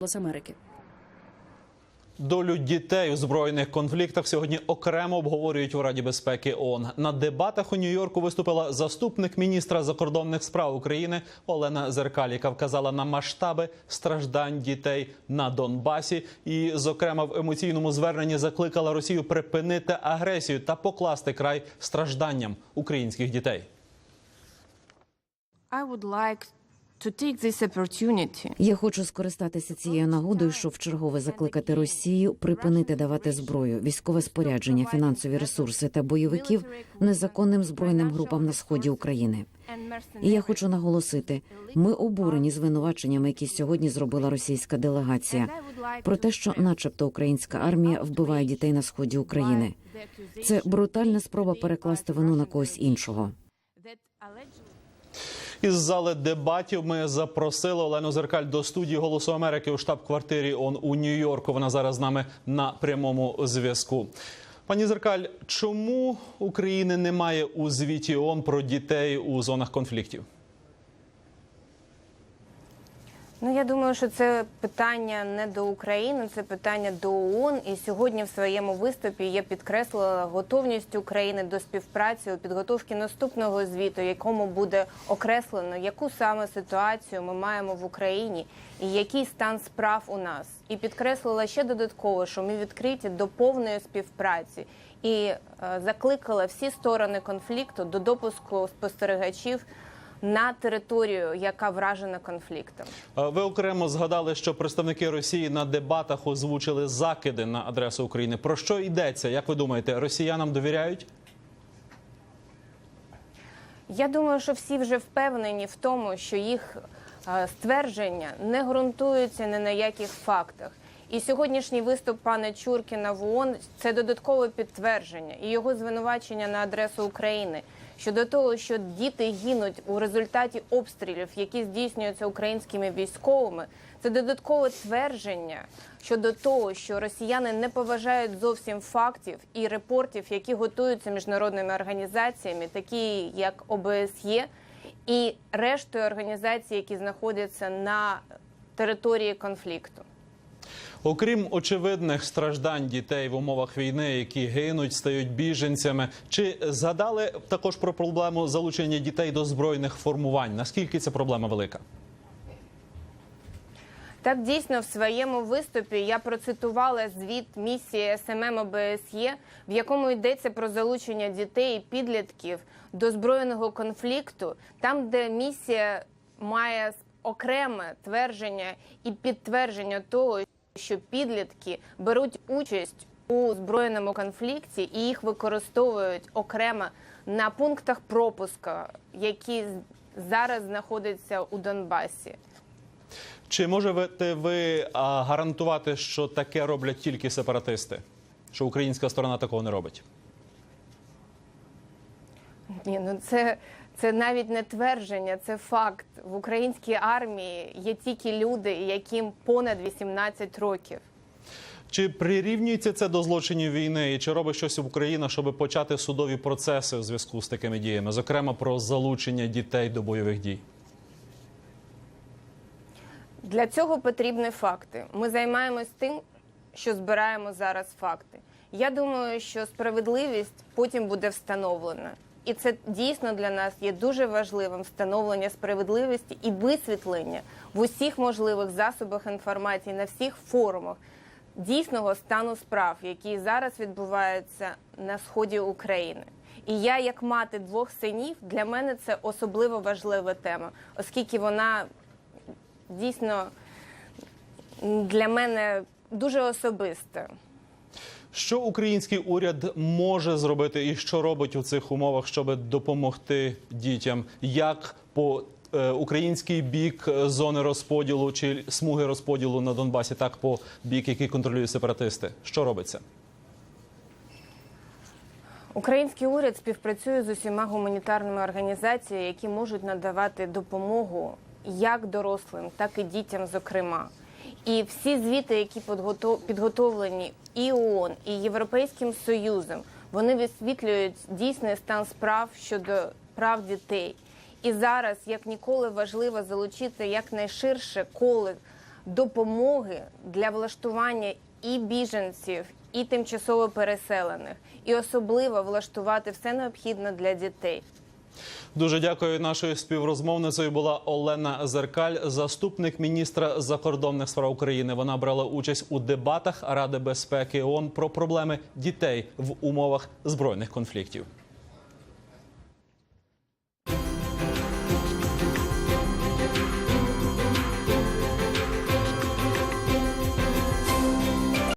Голос Америки. Долю дітей у збройних конфліктах сьогодні окремо обговорюють у Раді безпеки ООН. На дебатах у Нью-Йорку виступила заступник міністра закордонних справ України Олена Зеркаль, яка вказала на масштаби страждань дітей на Донбасі, і, зокрема, в емоційному зверненні закликала Росію припинити агресію та покласти край стражданням українських дітей. I would like Я хочу скористатися цією нагодою, щоб вчергове закликати Росію припинити давати зброю, військове спорядження, фінансові ресурси та бойовиків незаконним збройним групам на сході України. І я хочу наголосити: ми обурені звинуваченнями, які сьогодні зробила російська делегація, про те, що, начебто, українська армія вбиває дітей на сході України. Це брутальна спроба перекласти вину на когось іншого. Із зали дебатів ми запросили Олену Зеркаль до студії Голосу Америки у штаб-квартирі ООН у Нью-Йорку. Вона зараз з нами на прямому зв'язку. Пані Зеркаль, чому України немає у звіті ООН про дітей у зонах конфліктів? Ну я думаю, що це питання не до України, це питання до ООН. І сьогодні в своєму виступі я підкреслила готовність України до співпраці у підготовці наступного звіту, якому буде окреслено, яку саме ситуацію ми маємо в Україні і який стан справ у нас. І підкреслила ще додатково, що ми відкриті до повної співпраці і е, закликала всі сторони конфлікту до допуску спостерігачів на територію, яка вражена конфліктом. Е, Ви окремо згадали, що представники Росії на дебатах озвучили закиди на адресу України. Про що йдеться? Як ви думаєте, росіянам довіряють? Я думаю, що всі вже впевнені в тому, що їх е, ствердження не ґрунтуються ні на яких фактах. І сьогоднішній виступ пана Чуркіна в ООН – це додаткове підтвердження і його звинувачення на адресу України щодо того, що діти гинуть у результаті обстрілів, які здійснюються українськими військовими. Це додаткове твердження щодо того, що росіяни не поважають зовсім фактів і репортів, які готуються міжнародними організаціями, такі як ОБСЄ, і рештою організацій, які знаходяться на території конфлікту. Окрім очевидних страждань дітей в умовах війни, які гинуть, стають біженцями, чи згадали також про проблему залучення дітей до збройних формувань? Наскільки ця проблема велика? Так дійсно в своєму виступі я процитувала звіт місії СММ ОБСЄ, в якому йдеться про залучення дітей і підлітків до збройного конфлікту, там, де місія має окреме твердження і підтвердження того, що підлітки беруть участь у збройному конфлікті і їх використовують окремо на пунктах пропуска, які зараз знаходяться у Донбасі. Чи можете ви гарантувати, що таке роблять тільки сепаратисти? Що українська сторона такого не робить? Ні, ну це, це навіть не твердження, це факт. В українській армії є тільки люди, яким понад 18 років. Чи прирівнюється це до злочинів війни, і чи робить щось Україна, щоб почати судові процеси у зв'язку з такими діями, зокрема про залучення дітей до бойових дій? Для цього потрібні факти. Ми займаємось тим, що збираємо зараз факти. Я думаю, що справедливість потім буде встановлена. І це дійсно для нас є дуже важливим встановлення справедливості і висвітлення в усіх можливих засобах інформації на всіх форумах дійсного стану справ, які зараз відбуваються на сході України. І я, як мати двох синів, для мене це особливо важлива тема, оскільки вона дійсно для мене дуже особиста. Що український уряд може зробити і що робить у цих умовах, щоб допомогти дітям? Як по е, український бік зони розподілу чи смуги розподілу на Донбасі, так по бік, який контролюють сепаратисти? Що робиться? Український уряд співпрацює з усіма гуманітарними організаціями, які можуть надавати допомогу як дорослим, так і дітям, зокрема. І всі звіти, які підготов- підготовлені і ООН, і Європейським Союзом, вони висвітлюють дійсний стан справ щодо прав дітей. І зараз, як ніколи, важливо залучити якнайширше коло допомоги для влаштування і біженців, і тимчасово переселених, і особливо влаштувати все необхідне для дітей. Дуже дякую. Нашою співрозмовницею була Олена Зеркаль, заступник міністра закордонних справ України. Вона брала участь у дебатах Ради безпеки ООН про проблеми дітей в умовах збройних конфліктів.